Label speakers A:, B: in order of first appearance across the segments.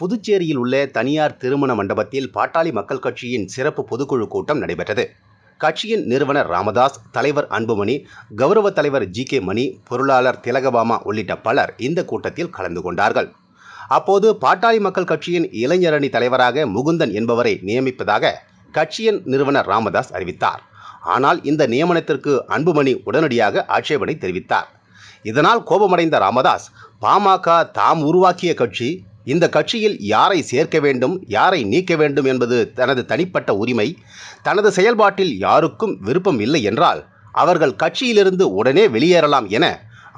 A: புதுச்சேரியில் உள்ள தனியார் திருமண மண்டபத்தில் பாட்டாளி மக்கள் கட்சியின் சிறப்பு பொதுக்குழு கூட்டம் நடைபெற்றது. கட்சியின் நிறுவனர் ராமதாஸ் தலைவர் அன்புமணி கௌரவ தலைவர் ஜி கே மணி பொருளாளர் திலகபாமா உள்ளிட்ட பலர் இந்த கூட்டத்தில் கலந்து கொண்டார்கள். அப்போது பாட்டாளி மக்கள் கட்சியின் இளைஞரணி தலைவராக முகுந்தன் என்பவரை நியமிப்பதாக கட்சியின் நிறுவனர் ராமதாஸ் அறிவித்தார். ஆனால் இந்த நியமனத்திற்கு அன்புமணி உடனடியாக ஆட்சேபனை தெரிவித்தார். இதனால் கோபமடைந்த ராமதாஸ் பாமக தாம் உருவாக்கிய கட்சி இந்த கட்சியில் யாரை சேர்க்க வேண்டும் யாரை நீக்க வேண்டும் என்பது தனது தனிப்பட்ட உரிமை. தனது செயல்பாட்டில் யாருக்கும் விருப்பம் இல்லை என்றால் அவர்கள் கட்சியிலிருந்து உடனே வெளியேறலாம் என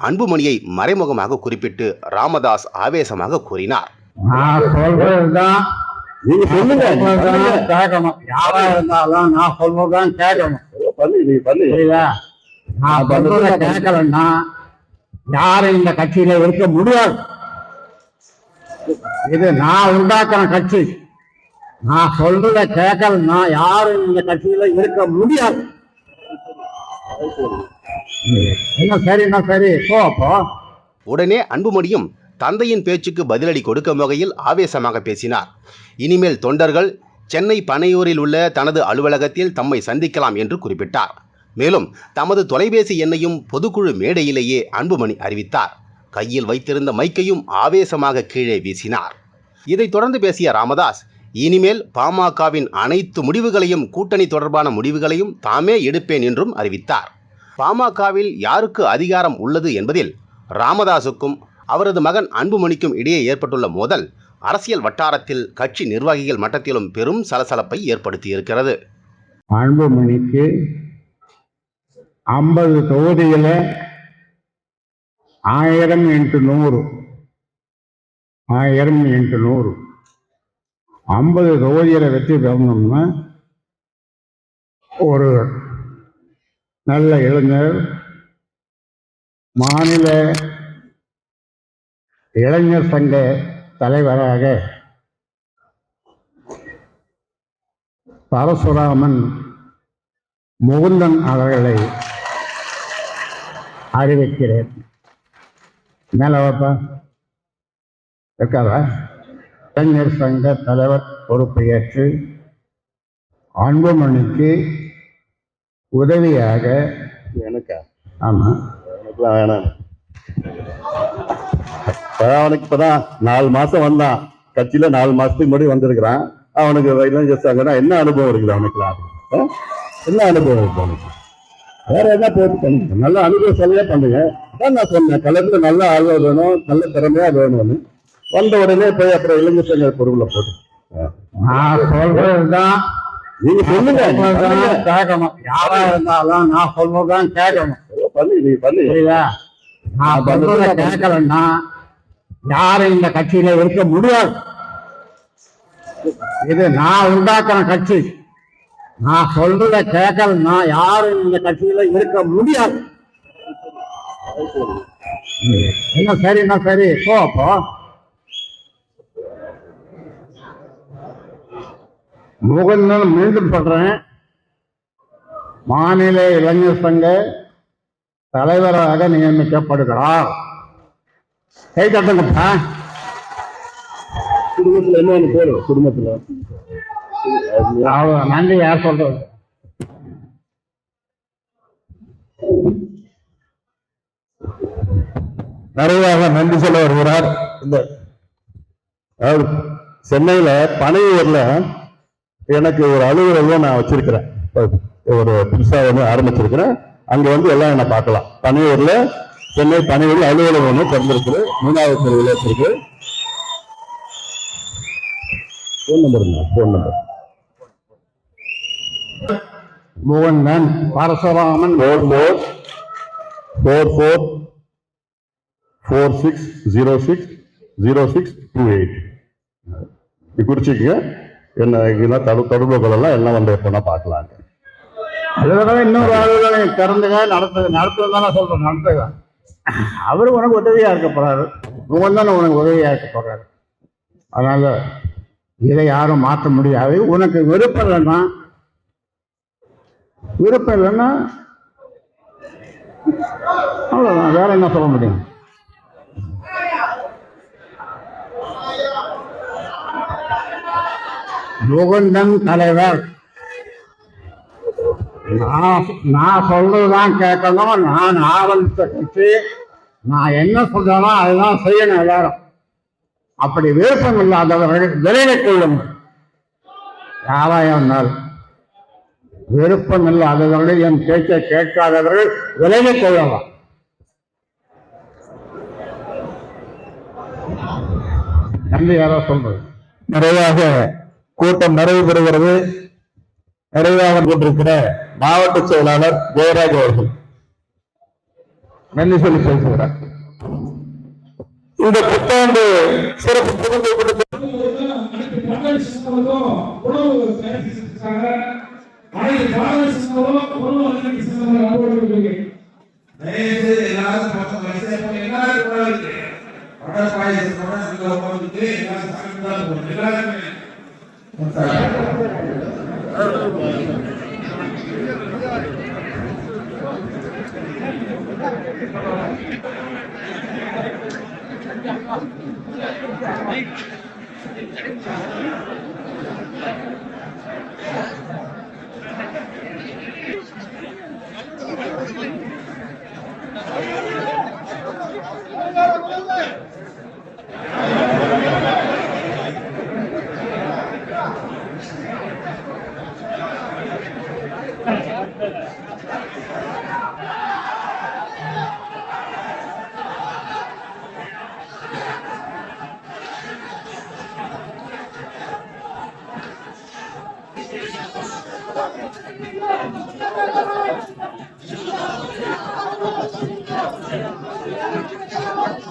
A: அன்புமணியை மறைமுகமாக குறிப்பிட்டு ராமதாஸ் ஆவேசமாக கூறினார்.
B: நான் யாரா இருந்தாலும் சொல்றதுதான் கேட்கணும். கேட்கலன்னா யாரும் இந்த கட்சியில இருக்க முடியாது. இது நான் உண்டாக்குற கட்சி. நான் சொல்றத கேட்கலன்னா யாரும் இந்த கட்சியில இருக்க முடியாது. என்ன சரின்னா சரி? போ.
A: உடனே அன்புமணியும் தந்தையின் பேச்சுக்கு பதிலடி கொடுக்கும் வகையில் ஆவேசமாக பேசினார். இனிமேல் தொண்டர்கள் சென்னை பனையூரில் உள்ள தனது அலுவலகத்தில் தம்மை சந்திக்கலாம் என்று குறிப்பிட்டார். மேலும் தமது தொலைபேசி எண்ணையும் பொதுக்குழு மேடையிலேயே அன்புமணி அறிவித்தார். கையில் வைத்திருந்த மைக்கையும் ஆவேசமாக கீழே வீசினார். இதைத் தொடர்ந்து பேசிய ராமதாஸ் இனிமேல் பாமகவின் அனைத்து முடிவுகளையும் கூட்டணி தொடர்பான முடிவுகளையும் தாமே எடுப்பேன் என்றும் அறிவித்தார். பாமகவில் யாருக்கு அதிகாரம் உள்ளது என்பதில் ராமதாசுக்கும் அவரது மகன் அன்புமணிக்கும் இடையே ஏற்பட்டுள்ள மோதல் அரசியல் வட்டாரத்தில் கட்சி நிர்வாகிகள் மட்டத்திலும் பெரும் சலசலப்பை ஏற்படுத்தியிருக்கிறது.
B: அன்புமணிக்கு ஐம்பது தொகுதியில ஆயிரம் இன்ட்டு நூறு. ஆயிரம் இன்ட்டு நூறு. ஐம்பது தொகுதியில வெற்றி பெறணும்னா ஒரு நல்ல இளைஞர் மாநில இளைஞர் சங்க தலைவராக பரசுராமன் முகுந்தன் அவர்களை அறிவிக்கிறேன். மேல வாப்பா. இருக்காதா இளைஞர் சங்க தலைவர் பொறுப்பை ஏற்று அன்புமணிக்கு உதவியாக
C: எனக்கா?
B: ஆமா.
C: எனக்குலாம் வேணாம். அவனுக்கு இப்பதான் நாலு மாசம் வந்தான். கட்சியில நாலு மாசத்துக்கு முன்னாடி வந்திருக்கிறான். அவனுக்கு இளைஞர் சங்கம்னா என்ன அனுபவம் இருக்குது அவனுக்குலாம்? என்ன அனுபவம் இருக்கு அவனுக்கு? வேற என்ன போட்டு பண்ணுங்க? நல்ல அனுபவம் சொல்லியே பண்ணுங்க நான் சொன்னேன் கலந்து நல்ல ஆழ்வம் வேணும் நல்ல திறமையா வேணும்னு. வந்த உடனே போய் அப்புறம் இளைஞர் சங்க பொருளை போட்டு.
B: நான் சொல்றதுதான்.
C: நீங்க சொல்லுங்க
B: கேட்கணும். யாரா இருந்தாலும் நான் சொல்றதுதான் கேட்கணும்.
C: பண்ணு நீ பண்ணு.
B: நான் சொல்றத கேட்கலன்னா யாரும் இந்த கட்சியில இருக்க முடியாது. இது நான் உண்டாக்குற கட்சி. நான் சொல்றத கேட்கலன்னா யாரும் இந்த கட்சியில இருக்க முடியாது. என்ன சரின்னா சரி? போ அப்போ முகுந்தன் மீண்டும் சொல்றேன். மாநில இளைஞர் சங்க தலைவராக நியமிக்கப்படுகிறார். கை தட்டுங்கப்பா.
C: குடும்பத்துல என்ன பேரு? குடும்பத்துல.
B: நன்றி யார் சொல்றது?
C: நிறைவாக நன்றி சொல்ல வருகிறார். இந்த அதாவது சென்னையில பனையூர்ல எனக்கு ஒரு அலுவலகம் நான் வச்சிருக்கிறேன். ஒரு புதுசாக ஒன்று ஆரம்பிச்சிருக்கிறேன். அங்க வந்து எல்லாம் என்ன பார்க்கலாம். பனையூர்ல சென்னை பனையூர்ல அலுவலகம் ஒன்று திறந்திருக்கு. மூணாவது தெருவில் வச்சிருக்கு. Phone நம்பருங்க phone number
B: Mukundan Parasuraman
C: four four four four four six zero six zero six two eight இது குறிச்சிக்கங்க. என்ன இதெல்லாம் தடு தொடர்புகள் எல்லாம் வந்து எப்போனா பார்க்கலாம்
B: அலுவலகம் இன்னொரு அலுவலகம் திறந்துங்க நடத்து நடத்துவது தானே சொல்றேன் நடத்துங்க. அவரு உனக்கு உதவியா இருக்க போறாரு. முகுந்தன் உனக்கு உதவியா இருக்க போறாரு. அதனால இதை யாரும் மாற்ற முடியாது. உனக்கு விருப்பம் இல்லைன்னா விருப்பம் இல்லைன்னா அவ்வளோதான் வேற என்ன சொல்ல முடியும்? முகுந்தன் தலைவர். நான் நான் சொல்றதுதான் கேட்கணும். நான் ஆரம்பித்த கட்சி. நான் என்ன சொல்றேனோ அதுதான் செய்யணும் எல்லாரும். அப்படி விருப்பம் இல்லாதவர்கள் விரைவில் கொள்ளுங்கள் யாராக இருந்தாலும். விருப்பம் இல்லாதவர்கள் என் பேச்சை கேட்காதவர்கள் விலகிக் கொள்ளலாம் நன்றி யாரோ சொல்றது?
C: நிறைவாக கூட்டம் நிறைவு பெறுகிறது. நிறைவாக கொண்டிருக்கிற மாவட்ட செயலாளர் ஜெயராஜ் அவர்கள். நன்றி சொல்லி பேசுகிறார் இந்த புத்தாண்டு சிறப்பு பொதுக்குழு
D: வடை பாயசம் கூட நீங்க உட்காந்துட்டு எல்லாரும் சாப்பிட்டு தான்